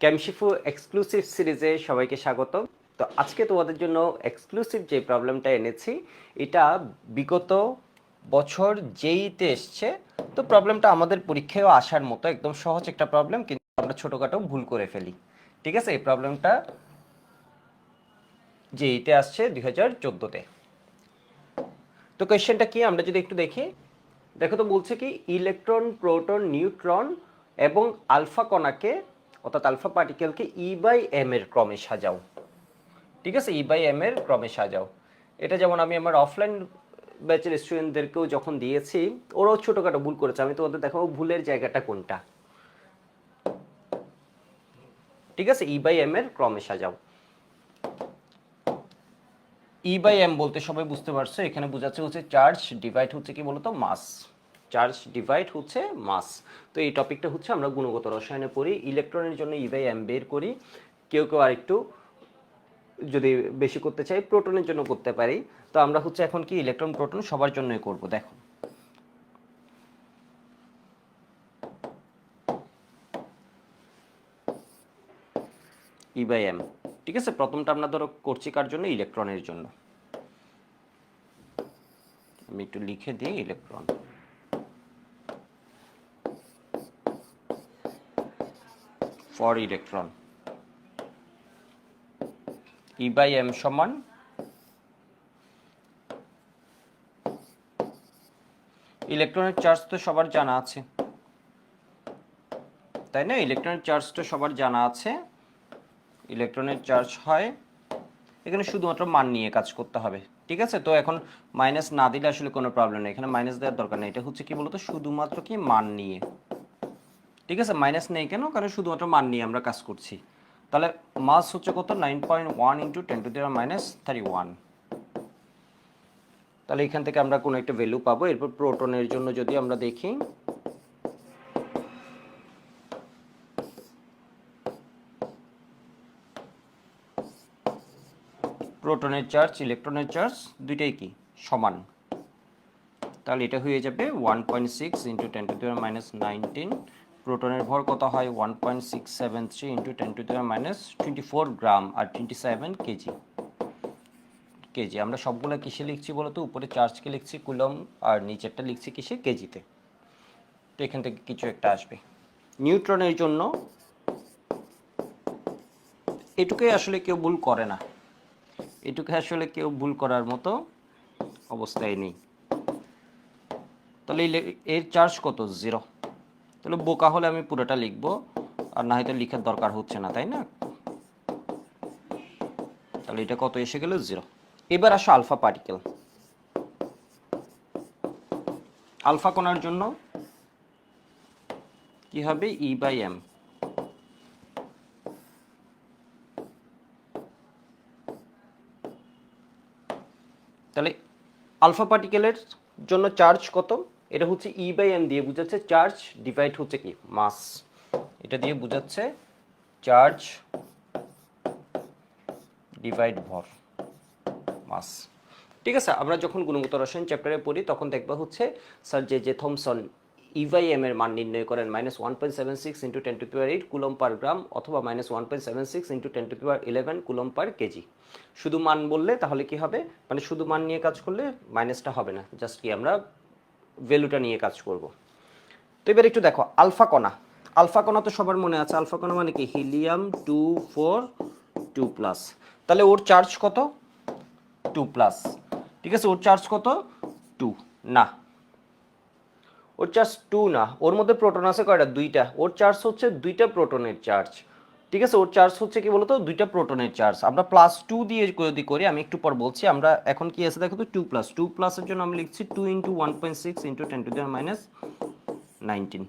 ক্যামশিফু exclusive সিরিজে সবাইকে স্বাগত তো আজকে তোমাদের জন্য এক্সক্লুসিভ যে প্রবলেমটা এনেছি, এটা বিগত বছর যেইতে এসছে, তো প্রবলেমটা আমাদের পরীক্ষায়ও আসার মতো একদম সহজ একটা প্রবলেম কিন্তু আমরা ছোটোখাটো ভুল করে ফেলি। ঠিক আছে? এই প্রবলেমটা যেইতে আসছে দুই হাজার চোদ্দোতে। তো কোয়েশ্চেনটা কি? আমরা যদি একটু দেখি। দেখো তো বলছে কি ইলেকট্রন প্রোটন নিউট্রন এবং আলফা কণাকে অর্থাৎ alpha particle e by m এর ক্রমে সাজাও। ঠিক আছে? ই বাই এম এর ক্রমে সাজাও। এটা যেমন আমি আমার অফলাইন ব্যাচের স্টুডেন্টদেরকেও যখন দিয়েছি, ওরাও ছোটোখাটো ভুল করেছে। আমি তোমাদের দেখাবো ভুলের জায়গাটা কোনটা। ঠিক আছে? ই বাই এম এর ক্রমে সাজাও। ই বাই এম বলতে সবাই বুঝতে পারছ? এখানে বোঝাচ্ছে হচ্ছে চার্জ ডিভাইড হচ্ছে কি বলতো? মাস চার্জ ডিভাইড হচ্ছে মাস। তো এই টপিকটা হচ্ছে আমরা গুণগত রসায়নে পড়ি, ইলেকট্রনের জন্য ই বাই এম বের করি। কেউ কেউ আরেকটু যদি বেশি করতে চাই, প্রোটনের জন্য করতে পারি। তো আমরা হচ্ছে এখন কি, ইলেকট্রন প্রোটন সবার জন্যই করব, দেখো। ই বাই এম ঠিক আছে? প্রথমটা আমরা ধরো করছি কার জন্য? ইলেকট্রনের জন্য। আমি একটু লিখে দিই, electron. For electron. E by m সমান ইলেকট্রনের চার্জ তো সবার জানা আছে। তাই না? ইলেকট্রনের চার্জ তো সবার জানা আছে। ইলেকট্রনের চার্জ হয়, এখানে শুধুমাত্র মান নিয়ে কাজ করতে হবে। ঠিক আছে? তো এখন মাইনাস না দিলে আসলে কোনো প্রবলেম নেই। এখানে মাইনাস দেওয়ার দরকার নেই। এটা হচ্ছে কি বলতো? শুধুমাত্র কি? মান নিয়ে। ঠিক আছে মাইনাস নেই কেন? কারণ শুধুমাত্র মান নিয়ে আমরা কাজ করছি। তাহলে মাস হচ্ছে কত? Nine point one into ten to the power minus thirty one তাহলে এখান থেকে আমরা কোনো একটা ভ্যালু পাবো। এরপর প্রোটনের জন্য যদি আমরা দেখি প্রোটনের চার্জ ইলেকট্রনের চার্জ দুইটাই কি? সমান। তাহলে এটা হয়ে যাবে one point six into ten to the power minus nineteen প্রোটনের ভর কত হয়? One point six seven three into ten to the power minus twenty four gram R twenty seven KG KG আমরা সবগুলো কিসে লিখছি বলতো? উপরে চার্জকে লিখছি কুলম আর নিচেরটা লিখছি কিসে? কেজিতে তো এখান থেকে কিছু একটা আসবে। নিউট্রনের জন্য এটুকুই আসলে কেউ ভুল করে না। এটুকু আসলে কেউ ভুল করার মতো অবস্থায় নেই। তাহলে এর চার্জ কত? জিরো তাহলে বোকা হলে আমি পুরোটা লিখব, আর না হয়তো লিখার দরকার হচ্ছে না, তাই না? তাহলে এটা কত এসে গেল? জিরো। এবার আসো আলফা পার্টিকেল। আলফা কোণার জন্য কি হবে? ই বাই এম তাহলে আলফা পার্টিকেলের জন্য চার্জ কত? এটা হচ্ছে ই বাই এম দিয়ে বোঝাচ্ছে চার্জ ডিভাইড হচ্ছে কি? মাস এটা দিয়ে বোঝাচ্ছে চার্জ ডিভাইড ভর মাস ঠিক আছে, আমরা যখন গুণগত রসায়ন চ্যাপ্টারে পড়ি, তখন দেখবা হচ্ছে স্যার যে যে থমসন ইভাই এম এর মান নির্ণয় করেন minus one point seven six into ten to power eight coulomb per gram অথবা minus one point seven six into ten to power eleven coulomb per kg শুধু মান বললে তাহলে কি হবে? মানে শুধু মান নিয়ে কাজ করলে মাইনাসটা হবে না জাস্ট কি আমরা ভ্যালুটা নিয়ে কাজ করব। তো এবার একটু দেখো, আলফা কণা। আলফা কণা তো সবার মনে আছে। আলফা কণা মানে কি? Helium two four, two plus. তাহলে ওর চার্জ কত? Two plus. ঠিক আছে? ওর চার্জ কত? টু। না। ওর চার্জ টু না। ওর মধ্যে প্রোটন আছে কয়টা? দুইটা। ওর চার্জ হচ্ছে দুইটা প্রোটনের চার্জ। ঠিক আছে? ওর চার্জ হচ্ছে কি বলতো? দুইটা প্রোটনের চার্জ আমরা প্লাস টু দিয়ে যদি করি আমি একটু পর বলছি। আমরা এখন কি আছে দেখো তো? টু প্লাস টু প্লাসের জন্য আমি লিখছি two into one point six into ten to the power minus nineteen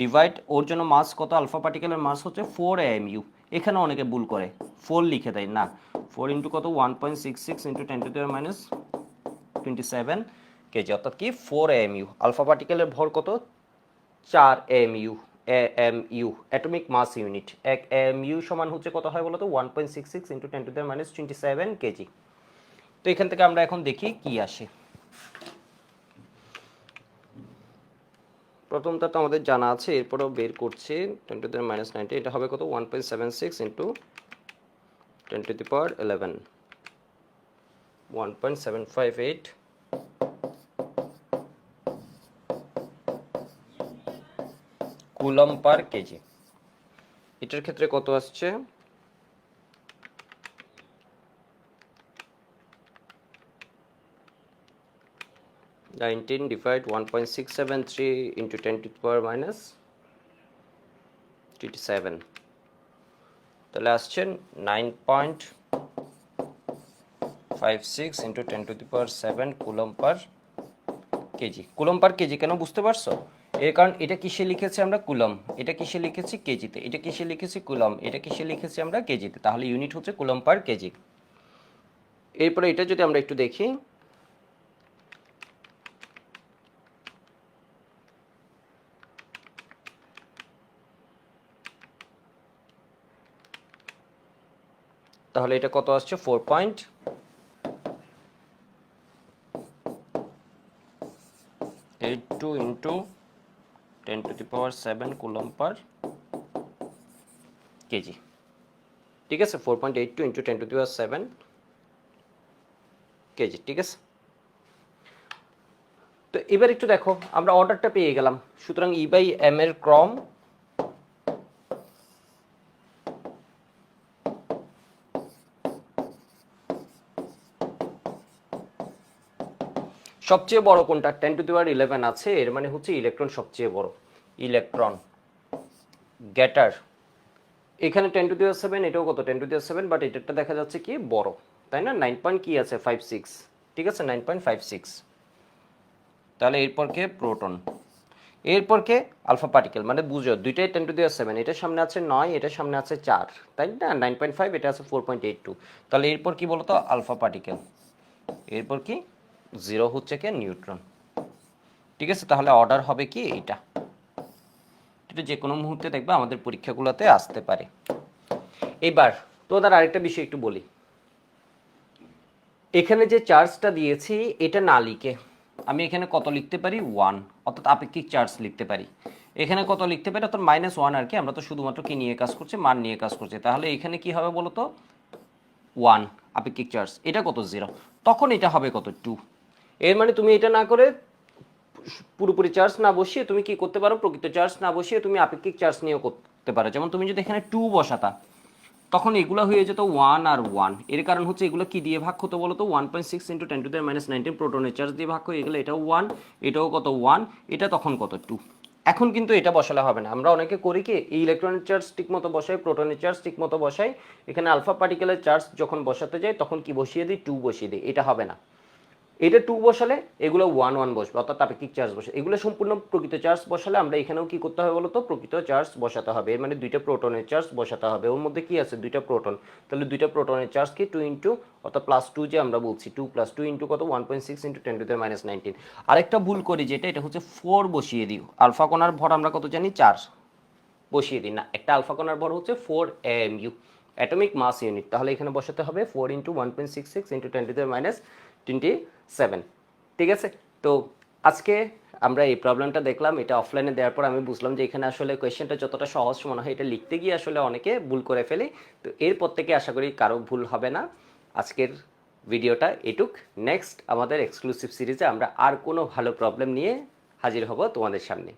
divide ওর জন্য মাস কত? আলফা পার্টিকেলের মাস হচ্ছে ফোর এম ইউ এখানে অনেকে ভুল করে। ফোর লিখে দেয়, না। ফোর ইন্টু কত? One point six six into ten to the power minus twenty seven kg অর্থাৎ কি? ফোর এম ইউ আলফা পার্টিকেলের ভর কত? চার M U M U atomic mass unit এক এম ইউ সমান হচ্ছে কত হয় বলতো? One point six six into ten to the power minus twenty seven kg তো এখান থেকে আমরা এখন দেখি কি আসে। প্রথমটা তো আমাদের জানা আছে, এরপরেও বের করছি ten to the minus ninety এটা হবে কত? One point seven six into ten to the power eleven one point seven five eight coulomb per kg. এটার ক্ষেত্রে কত আসছে? Nineteen divide one point six seven three into ten to power minus twenty seven তাহলে আসছেন nine point five six into ten to the power seven coulomb per kg. Coulomb per kg কেন? বুঝতে পারছ? এর কারণ এটা কিসে লিখেছি আমরা? কুলম। এটা কিসে লিখেছি? কেজিতে। এটা কিসে লিখেছি? কুলম। এটা কিসে লিখেছি আমরা? কেজিতে। তাহলে ইউনিট হচ্ছে কুলম পার কেজি। এরপরে এটা যদি আমরা একটু দেখি। তাহলে এটা কত আসছে? Four point eight two into ten to the power seven coulomb per kg. ঠিক আছে? Four point eight two into ten to the power seven kg, ঠিক আছে? তো এবার একটু দেখো, আমরা অর্ডারটা পেয়ে গেলাম। সুতরাং ই বাই এম এর ক্রম সবচেয়ে বড় কোনটা? Ten to the power eleven আছে, এর মানে হচ্ছে ইলেকট্রন সবচেয়ে বড়। ইলেকট্রন গ্যাটার এখানে ten to the power seven এটাও কত? Ten to the power seven but এটারটা দেখা যাচ্ছে কি? বড়। তাই না? নাইন পয়েন্ট কি আছে? ফাইভ সিক্স ঠিক আছে? নাইন পয়েন্ট ফাইভ সিক্স তাহলে এরপর কে? প্রোটন এরপর কে? আলফা পার্টিকেল মানে বুঝো, দুইটাই ten to the power seven এটার সামনে আছে নয়, এটার সামনে আছে চার। তাই না? নাইন পয়েন্ট ফাইভ এটা আছে ফোর পয়েন্ট এইট টু তাহলে এরপর কি বলতো? আলফা পার্টিকেল এরপর কি? জিরো হচ্ছে কি? নিউট্রন ঠিক আছে? তাহলে অর্ডার হবে কি? এইটা। এটা যে কোনো মুহূর্তে দেখবে আমাদের পরীক্ষাগুলোতে আসতে পারে। এবার তোদের আরেকটা বিষয় একটু বলি। এখানে যে চার্জটা দিয়েছি, এটা না লিখে আমি এখানে কত লিখতে পারি? ওয়ান অর্থাৎ আপেক্ষিক চার্জ লিখতে পারি। এখানে কত লিখতে পারি? অর্থাৎ মাইনাস ওয়ান আর কি, আমরা তো শুধুমাত্র কি নিয়ে কাজ করছি? মান নিয়ে কাজ করছি। তাহলে এখানে কি হবে বলো তো ওয়ান আপেক্ষিক চার্জ এটা কত? জিরো তখন এটা হবে কত? টু এর মানে তুমি এটা না করে পুরোপুরি চার্জ না বসিয়ে তুমি কি করতে পারো? প্রকৃত চার্জ না বসিয়ে তুমি আপেক্ষিক চার্জ নিয়েও করতে পারো। যেমন তুমি যদি এখানে টু বসাতা, তখন এগুলো হয়ে যেত ওয়ান আর ওয়ানের কারণ হচ্ছে এগুলো কি দিয়ে ভাগ হতো বলতো? One point six into ten to the power minus nineteen প্রোটনের charge দিয়ে ভাগ হয়ে গেলে এটাও ওয়ান এটাও কত ওয়ান এটা তখন কত টু এখন কিন্তু এটা বসালে হবে না। আমরা অনেকে করি কি, এই ইলেকট্রনিক চার্জ ঠিক মতো বসাই প্রোটনের চার্জ ঠিক মতো বসাই। এখানে আলফা পার্টিকেলের চার্জ যখন বসাতে যাই, তখন কি বসিয়ে দিই? টু বসিয়ে দিই। এটা হবে না। এটা টু বসালে, এগুলো ওয়ান ওয়ান বসবে, অর্থাৎ আপেক্ষিক চার্জ বসে। এগুলো সম্পূর্ণ প্রকৃত চার্জ বসালে আমরা এখানেও কি করতে হবে বলতো? প্রকৃত চার্জ বসাতে হবে। এর মানে দুইটা প্রোটনের চার্জ বসাতে হবে। ওর মধ্যে কি আছে? দুইটা প্রোটন তাহলে দুইটা প্রোটনের চার্জ কি? টু ইন্টু অর্থাৎ প্লাস টু যে আমরা বলছি টু প্লাস টু ইন্টু কত? One point six into ten to the minus nineteen আরেকটা ভুল করি যেটা, এটা হচ্ছে ফোর বসিয়ে দিই। আলফা কোনার ভর আমরা কত জানি? চার। বসিয়ে দিই। না, একটা আলফা কোনার ভর হচ্ছে four M U atomic mass unit. তাহলে এখানে বসাতে হবে four into one point six six into twenty minus twenty seven. ঠিক আছে? তো আজকে আমরা এই প্রবলেমটা দেখলাম, এটা অফলাইনে দেওয়ার পর আমি বুঝলাম যে এখানে আসলে কোয়েশ্চেনটা যতটা সহজ মনে হয় এটা লিখতে গিয়ে আসলে অনেকে ভুল করে ফেলি। তো এরপর থেকে আশা করি কারও ভুল হবে না। আজকের ভিডিওটা এটুক। নেক্সট আমাদের এক্সক্লুসিভ সিরিজে আমরা আর কোনো ভালো প্রবলেম নিয়ে হাজির হব তোমাদের সামনে।